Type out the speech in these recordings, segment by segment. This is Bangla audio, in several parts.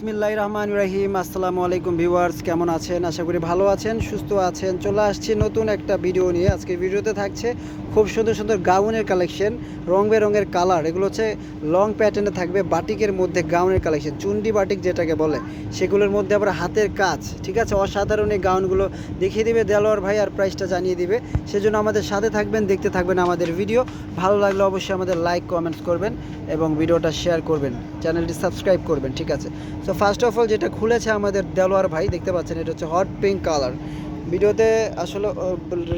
বিসমিল্লাহ রহমান রাহিম। আসসালামু আলাইকুম ভিউয়ার্স, কেমন আছেন? আশা করি ভালো আছেন, সুস্থ আছেন। চলে আসছি নতুন একটা ভিডিও নিয়ে। আজকে ভিডিওতে থাকছে খুব সুন্দর সুন্দর গাউনের কালেকশন রং বেরঙের কালার। এগুলো হচ্ছে লং প্যাটার্নে থাকবে, বাটিকের মধ্যে গাউনের কালেকশন। চুন্ডি বাটিক যেটাকে বলে, সেগুলোর মধ্যে আবার হাতের কাজ, ঠিক আছে? অসাধারণ এই গাউনগুলো দেখিয়ে দিবে দেলোয়ার ভাই আর প্রাইসটা জানিয়ে দিবে। সেজন্য আমাদের সাথে থাকবেন, দেখতে থাকবেন আমাদের ভিডিও। ভালো লাগলে অবশ্যই আমাদের লাইক, কমেন্টস করবেন এবং ভিডিওটা শেয়ার করবেন। চ্যানেলটি সাবস্ক্রাইব করবেন, ঠিক আছে? সো ফার্স্ট অফ অল যেটা খুলেছে আমাদের দেলোয়ার ভাই, দেখতে পাচ্ছেন, এটা হচ্ছে হট পিঙ্ক কালার ভিডিওতে আসলে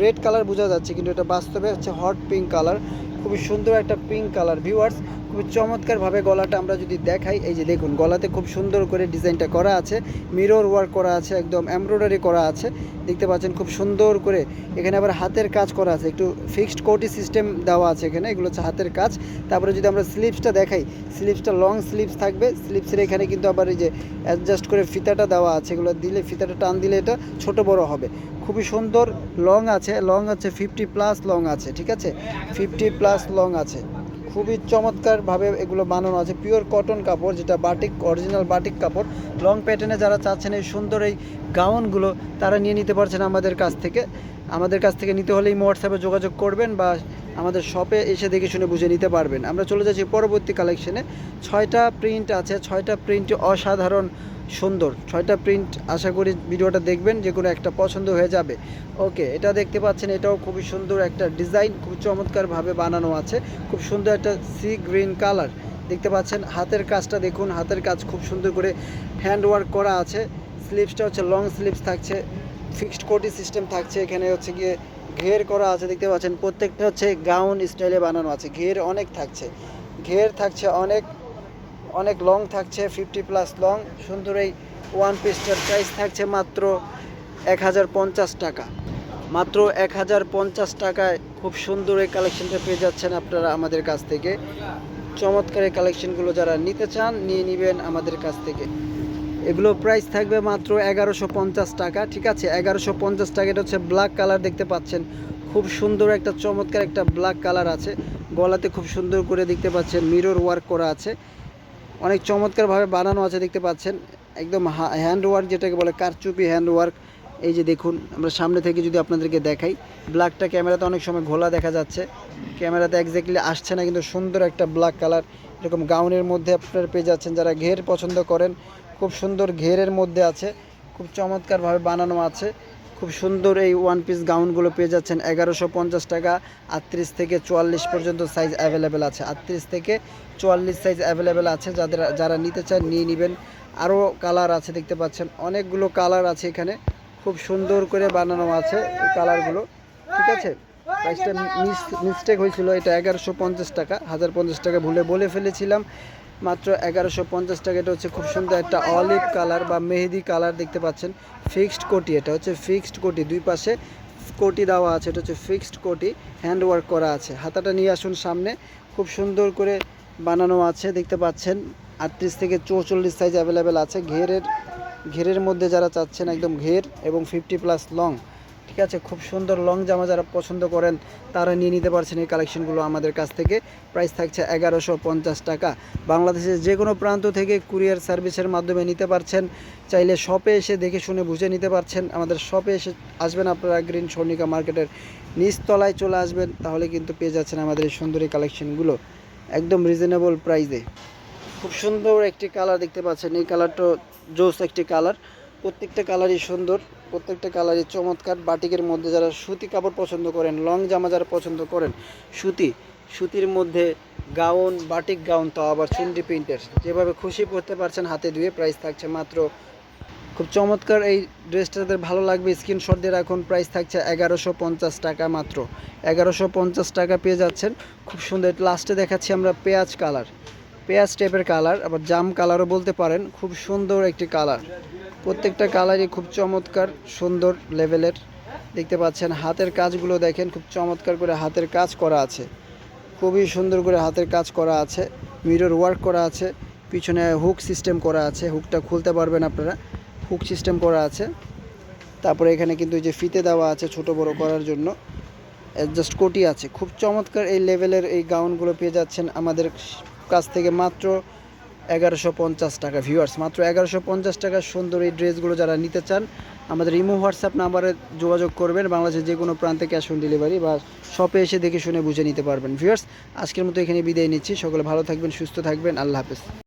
রেড কালার বোঝা যাচ্ছে, কিন্তু এটা বাস্তবে হচ্ছে হট পিঙ্ক কালার খুবই সুন্দর একটা পিঙ্ক কালার ভিউয়ার্স খুবই চমৎকারভাবে গলাটা আমরা যদি দেখাই, এই যে দেখুন, গলাতে খুব সুন্দর করে ডিজাইনটা করা আছে মিরর ওয়ার্ক করা আছে, একদম এমব্রয়ডারি করা আছে, দেখতে পাচ্ছেন খুব সুন্দর করে। এখানে আবার হাতের কাজ করা আছে, একটু ফিক্সড কোটি সিস্টেম দেওয়া আছে এখানে, এগুলো হচ্ছে হাতের কাজ। তারপরে যদি আমরা স্লিপসটা দেখাই স্লিপসটা লং স্লিপস থাকবে স্লিপসের এখানে কিন্তু আবার এই যে অ্যাডজাস্ট করে ফিতাটা দেওয়া আছে, এগুলো দিলে ফিতাটা টান দিলে এটা ছোট বড় হবে। খুবই সুন্দর লং আছে লং আছে ফিফটি প্লাস লং আছে, ঠিক আছে? ফিফটি প্লাস লং আছে। খুবই চমৎকারভাবে এগুলো বানানো আছে। পিওর কটন কাপড়, যেটা বাটিক অরিজিনাল বাটিক কাপড়। লং প্যাটার্নে যারা চাচ্ছেন এই সুন্দর এই গাউনগুলো, তারা নিয়ে নিতে পারছেন আমাদের কাছ থেকে। আমাদের কাছ থেকে নিতে হলে এই হোয়াটসঅ্যাপে যোগাযোগ করবেন বা আমাদের শপে এসে দেখে শুনে বুঝে নিতে পারবেন। আমরা চলে যাচ্ছি পরবর্তী কালেকশনে ছয়টা প্রিন্ট আছে, ছয়টা প্রিন্ট অসাধারণ সুন্দর। ছয়টা প্রিন্ট আশা করি ভিডিওটা দেখবেন, যে কোনো একটা পছন্দ হয়ে যাবে। ওকে এটা দেখতে পাচ্ছেন, এটাও খুবই সুন্দর একটা ডিজাইন খুব চমৎকারভাবে বানানো আছে। খুব সুন্দর একটা সি গ্রিন কালার দেখতে পাচ্ছেন, হাতের কাজটা দেখুন, হাতের কাজ খুব সুন্দর করে হ্যান্ড ওয়ার্ক করা আছে। স্লিপসটা হচ্ছে লং স্লিপস থাকছে ফিক্সড কোটি সিস্টেম থাকছে, এখানে হচ্ছে গিয়ে ঘের করা আছে, দেখতে পাচ্ছেন। প্রত্যেকটা হচ্ছে গাউন স্টাইলে বানানো আছে, ঘের অনেক থাকছে। ঘের থাকছে অনেক অনেক লং থাকছে ফিফটি প্লাস লং সুন্দর এই ওয়ান পিসটার প্রাইস থাকছে মাত্র এক হাজার পঞ্চাশ টাকা। মাত্র এক হাজার পঞ্চাশ টাকায় খুব সুন্দর এই কালেকশনটা পেয়ে যাচ্ছেন আপনারা আমাদের কাছ থেকে। চমৎকার এই কালেকশনগুলো যারা নিতে চান, নিয়ে নেবেন আমাদের কাছ থেকে। এগুলো প্রাইস থাকবে মাত্র এগারোশো পঞ্চাশ টাকা, ঠিক আছে? এগারোশো পঞ্চাশ টাকা, এটা হচ্ছে ব্ল্যাক কালার দেখতে পাচ্ছেন। খুব সুন্দর একটা, চমৎকার একটা ব্ল্যাক কালার আছে। গলাতে খুব সুন্দর করে দেখতে পাচ্ছেন মিরর ওয়ার্ক করা আছে। অনেক চমৎকারভাবে বানানো আছে, দেখতে পাচ্ছেন। একদম হ্যান্ড ওয়ার্ক যেটাকে বলে কারচুপি হ্যান্ড ওয়ার্ক এই যে দেখুন, আমরা সামনে থেকে যদি আপনাদেরকে দেখাই ব্ল্যাকটা ক্যামেরাতে অনেক সময় ঘোলা দেখা যাচ্ছে। ক্যামেরাতে একজাক্টলি আসছে না, কিন্তু সুন্দর একটা ব্ল্যাক কালার এরকম গাউনের মধ্যে আপনারা পেয়ে যাচ্ছেন, যারা ঘের পছন্দ করেন, খুব সুন্দর ঘেরের মধ্যে আছে, খুব চমৎকারভাবে বানানো আছে। খুব সুন্দর এই ওয়ান পিস গাউনগুলো পেয়ে যাচ্ছেন। এগারোশো পঞ্চাশ টাকা, আটত্রিশ থেকে চুয়াল্লিশ পর্যন্ত সাইজ অ্যাভেলেবেল আছে। আটত্রিশ থেকে চুয়াল্লিশ সাইজ অ্যাভেলেবেল আছে। যাদের, যারা নিতে চান, নিয়ে নেবেন। আরও কালার আছে, দেখতে পাচ্ছেন। অনেকগুলো কালার আছে এখানে। খুব সুন্দর করে বানানো আছে এই কালারগুলো ঠিক আছে? প্রাইসটা মিস্টেক হয়েছিল। এটা এগারোশো পঞ্চাশ টাকা, হাজার পঞ্চাশ টাকা ভুলে বলে ফেলেছিলাম। মাত্র এগারোশো পঞ্চাশ টাকা। এটা হচ্ছে খুব সুন্দর একটা অলিভ কালার বা মেহেদি কালার দেখতে পাচ্ছেন। ফিক্সড কোটি এটা হচ্ছে ফিক্সড কোটি। দুই পাশে কোটি দেওয়া আছে, এটা হচ্ছে ফিক্সড কোটি। হ্যান্ড ওয়ার্ক করা আছে। হাতাটা নিয়ে আসুন সামনে। খুব সুন্দর করে বানানো আছে, দেখতে পাচ্ছেন। আটত্রিশ থেকে চৌচল্লিশ সাইজ অ্যাভেলেবেল আছে। ঘেরের ঘেরের মধ্যে যারা চাচ্ছেন একদম ঘের এবং ফিফটি প্লাস লং ঠিক আছে, খুব সুন্দর লং জামা যারা পছন্দ করেন, তারা নিয়ে নিতে পারছেন এই কালেকশনগুলো আমাদের কাছ থেকে। প্রাইস থাকছে এগারোশো পঞ্চাশ টাকা। বাংলাদেশের যে কোনো প্রান্ত থেকে কুরিয়ার সার্ভিসের মাধ্যমে নিতে পারছেন। চাইলে শপে এসে দেখে শুনে বুঝে নিতে পারছেন। আমাদের শপে এসে আসবেন আপনারা গ্রিন স্বর্ণিকা মার্কেটের নিচতলায় চলে আসবেন। তাহলে কিন্তু পেয়ে যাচ্ছেন আমাদের এই সুন্দর কালেকশনগুলো একদম রিজনেবল প্রাইসে খুব সুন্দর একটি কালার দেখতে পাচ্ছেন। এই কালারটা জোস একটি কালার প্রত্যেকটা কালারই সুন্দর, প্রত্যেকটা কালারই চমৎকার। বাটিকের মধ্যে যারা সুতি কাপড় পছন্দ করেন লং জামা যারা পছন্দ করেন, সুতি, সুতির মধ্যে গাউন বাটিক গাউন তাও আবার চুন্ডি প্রিন্টের। যেভাবে খুশি পড়তে পারছেন, হাতে ধুয়ে প্রাইস থাকছে মাত্র খুব চমৎকার। এই ড্রেসটা তাদের ভালো লাগবে স্ক্রিনশট দিয়ে রাখুন প্রাইস থাকছে এগারোশো পঞ্চাশ টাকা মাত্র। এগারোশো পঞ্চাশ টাকা পেয়ে যাচ্ছেন। খুব সুন্দর লাস্টে দেখাচ্ছি আমরা পেঁয়াজ কালার পেঁয়াজ টাইপের কালার আবার জাম কালারও বলতে পারেন, খুব সুন্দর একটি কালার প্রত্যেকটা কালারই খুব চমৎকার, সুন্দর লেভেলের দেখতে পাচ্ছেন, হাতের কাজগুলো দেখেন, খুব চমৎকার করে হাতের কাজ করা আছে। খুবই সুন্দর করে হাতের কাজ করা আছে মিরর ওয়ার্ক করা আছে, পিছনে হুক সিস্টেম করা আছে হুকটা খুলতে পারবেন আপনারা। হুক সিস্টেম করা আছে। তারপরে এখানে কিন্তু যে ফিতে দেওয়া আছে ছোট বড় করার জন্য। জাস্ট কোটি আছে। খুব চমৎকার এই লেভেলের এই গাউনগুলো পেয়ে যাচ্ছেন আমাদের কাছ থেকে মাত্র এগারোশো পঞ্চাশ টাকা ভিউয়ার্স মাত্র এগারোশো পঞ্চাশ টাকা সুন্দর এই ড্রেসগুলো যারা নিতে চান, আমাদের ইমো হোয়াটসঅ্যাপ নাম্বারে যোগাযোগ করবেন, বাংলাদেশের যে কোনো প্রান্তে ক্যাশ অন ডেলিভারি বা শপে এসে দেখে শুনে বুঝে নিতে পারবেন। ভিউয়ার্স আজকের মতো এখানে বিদায় নিচ্ছি, সকলে ভালো থাকবেন, সুস্থ থাকবেন, আল্লাহ হাফেজ।